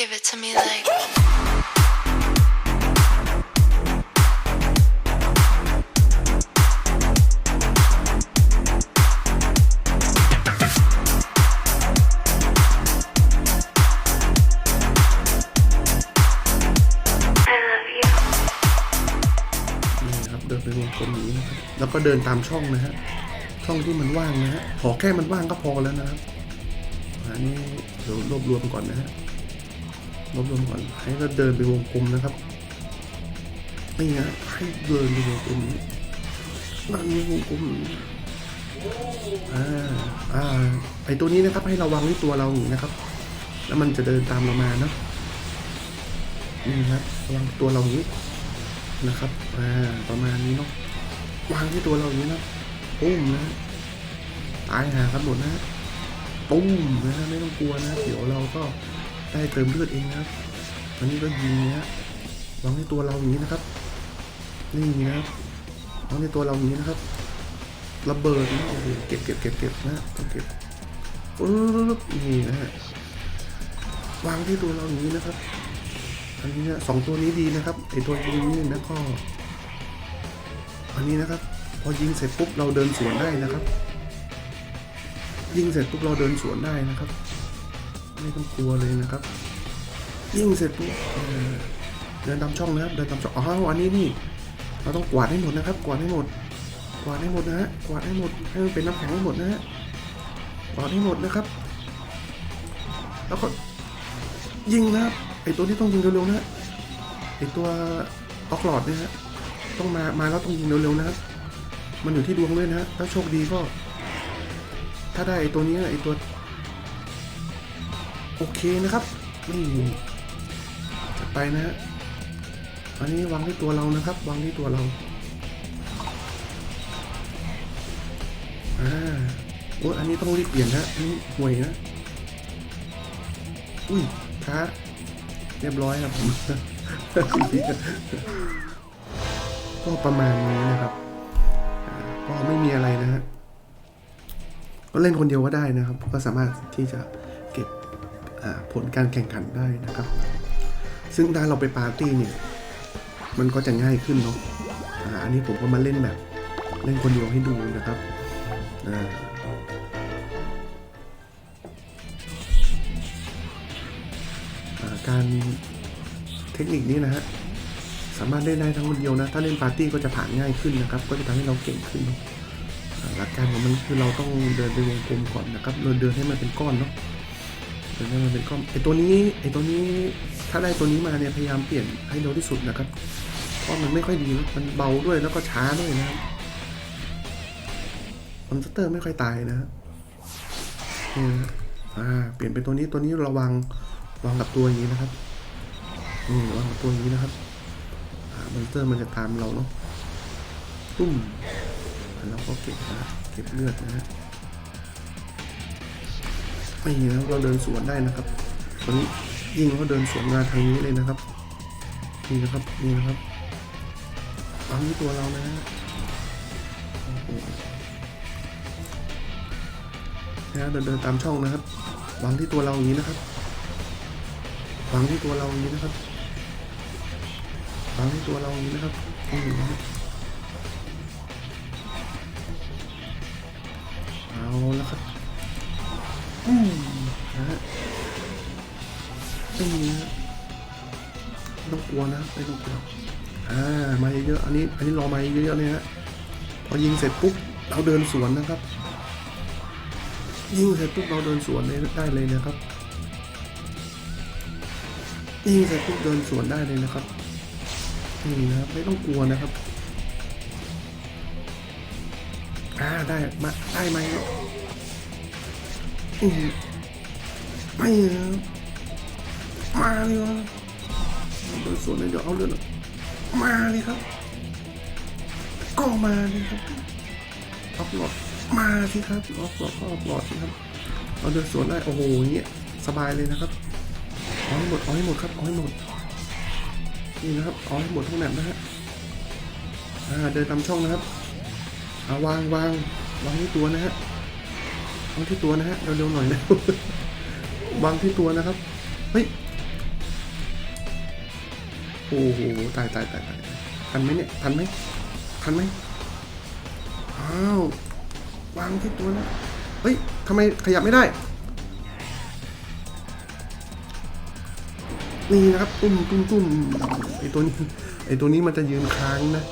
Give it to me like. I love you. นี่นะครับเดินไปวงกลมอย่างนี้นะครับ แล้วก็เดินตามช่องนะฮะ ช่องที่มันว่างนะฮะ ขอแค่มันว่างก็พอแล้วนะครับอันนี้เดี๋ยวรวบรวมก่อนนะฮะ รวบรวมก่อนให้เราเดินไปวงกลมนะครับนี่นะให้เดินไปวงกลมนั่นวงกลมอ่าอ่าไอตัวนี้นะครับให้ราวางที่ตัวเราอย่างนี้นะครับ แล้วมันจะเดินตามเรามาเนาะนี่นะครับวางตัวเราอย่นี้นะครับอ่าประมาณนี้เนาะวางที่ตัวเราอย่นี้นะปุ้มนะตายหาครับหมดนะปุ้มนะไม่ต้องกลัวนะเดี๋ยวเราก็ ได้เติมเลือดเองนะครับอันนี้ก็ยิงนะวางที่ตัวเราอย่างนี้นะครับ นี่นะครับวางที่ตัวเราอย่างนี้นะครับ ระเบิดนะเก็บเก็บเก็บเก็บนะต้องเก็บปึ๊บนี่นะฮะ วางที่ตัวเราอย่างนี้นะครับ อันนี้นะสองตัวนี้ดีนะครับ ไอตัวยิงนี่นะก็ อันนี้นะครับ พอยิงเสร็จปุ๊บเราเดินสวนได้นะครับ ยิงเสร็จปุ๊บเราเดินสวนได้นะครับ ไม่ต้องกลัวเลยนะครับยิงเสร็จปุ๊บเอ่อเดินตามช่องนะครับเดินตามช่องอ๋ออันนี้นี่ เราต้องกวาดให้หมดนะครับ กวาดให้หมด กวาดให้หมดนะฮะกวาดให้หมดให้มันเป็นน้ำแข็งให้หมดนะฮะกวาดให้หมดนะครับ แล้วก็ยิงนะครับไอตัวที่ต้องยิงเร็วๆนะฮะไอตัวออกหลอดเนี่ยฮะต้องมามาแล้วต้องยิงเร็วๆนะครับมันอยู่ที่ดวงด้วยนะฮะถ้าโชคดีก็ ถ้าได้ไอตัวนี้ไอตัว โอเคนะครับนี่จัดไปนะฮะอันนี้วางที่ตัวเรานะครับ วางที่ตัวเราอ่าโอ้อันนี้ต้องรีบเปลี่ยนนะอันนี้ห่วยนะอุ้ยช้าเรียบร้อยครับผมก็ประมาณนี้นะครับก็ไม่มีอะไรนะฮะก็เล่นคนเดียวก็ได้นะครับ ก็สามารถที่จะ ผลการแข่งขันได้นะครับ ซึ่งถ้าเราไปปาร์ตี้เนี่ย มันก็จะง่ายขึ้นเนาะอันนี้ผมก็มาเล่นแบบเล่นคนเดียวให้ดูนะครับการเทคนิคนี้นะฮะสามารถเล่นได้ทั้งคนเดียวนะ ถ้าเล่นปาร์ตี้ก็จะผ่านง่ายขึ้นนะครับ ก็จะทำให้เราเก่งขึ้นหลักการของมันคือเราต้องเดินไปวงกลมก่อนนะครับเราเดินให้มันเป็นก้อนเนาะ เดินให้มันเป็นก้อนไอตัวนี้ไอตัวนี้ถ้าได้ตัวนี้มาเนี่ยพยายามเปลี่ยนให้เร็วที่สุดนะครับเพราะมันไม่ค่อยดีมันเบาด้วยแล้วก็ช้าด้วยนะครับมอนสเตอร์ไม่ค่อยตายนะนี่นะอ่าเปลี่ยนเป็นตัวนี้ตัวนี้ระวังวางกับตัวอย่างนี้นะครับอืมวางกับตัวอย่างนี้นะครับอ่ามอนสเตอร์มันจะตามเราเนาะตุ้มแล้วก็เก็บนะเก็บเลือดนะฮะ ไม่นะเราเดินสวนได้นะครับตัวนี้ยิงเขาเดินสวนมาทางนี้เลยนะครับนี่นะครับนี่นะครับวางที่ตัวเรานะฮะนะเดินเดินตามช่องนะครับวางที่ตัวเราอย่างนี้นะครับวางที่ตัวเราอย่างนี้นะครับวางที่ตัวเราอย่างนี้นะครับนี่นะครับเอาแล้วครับ อืมนะฮะนี่นะไม่ต้องกลัวนะไม่ต้องกลัวอ่ามาเยอะๆอันนี้อันนี้รอมาเยอะๆเลยฮะพอยิงเสร็จปุ๊บเราเดินสวนนะครับยิงเสร็จปุ๊บเราเดินสวนได้เลยนะครับยิงเสร็จปุ๊บเดินสวนได้เลยนะครับนี่นะครับไม่ต้องกลัวนะครับอ่าได้มาได้ไหม อืมไม่นะมาเลยวะเดินสวนเลยเดี๋ยวเอาเลือดมาเลยครับ ก็มาเลยครับออกหลอดมาสิครับออกหลอดก็ออกหลอดสิครับเราเดินสวนได้โอ้โหอย่างเงี้ยสบายเลยนะครับเอาให้หมดเอาให้หมดครับเอาให้หมดนี่นะครับเอาให้หมดทุกแมปนะฮะอ่าเดินตามช่องนะครับเอาวางวางวางที่ตัวนะฮะ วางที่ตัวนะฮะเร็วๆหน่อยนะวางที่ตัวนะครับเฮ้ยโอ้โหตายตายตายตายทันไหมเนี่ยทันไหมทันไหมอ้าววางที่ตัวนะเฮ้ยทำไมขยับไม่ได้ นี่นะครับตุ้มตุ้มตุ้มไอตัวนี้ไอตัวนี้มันจะยืนค้างนะ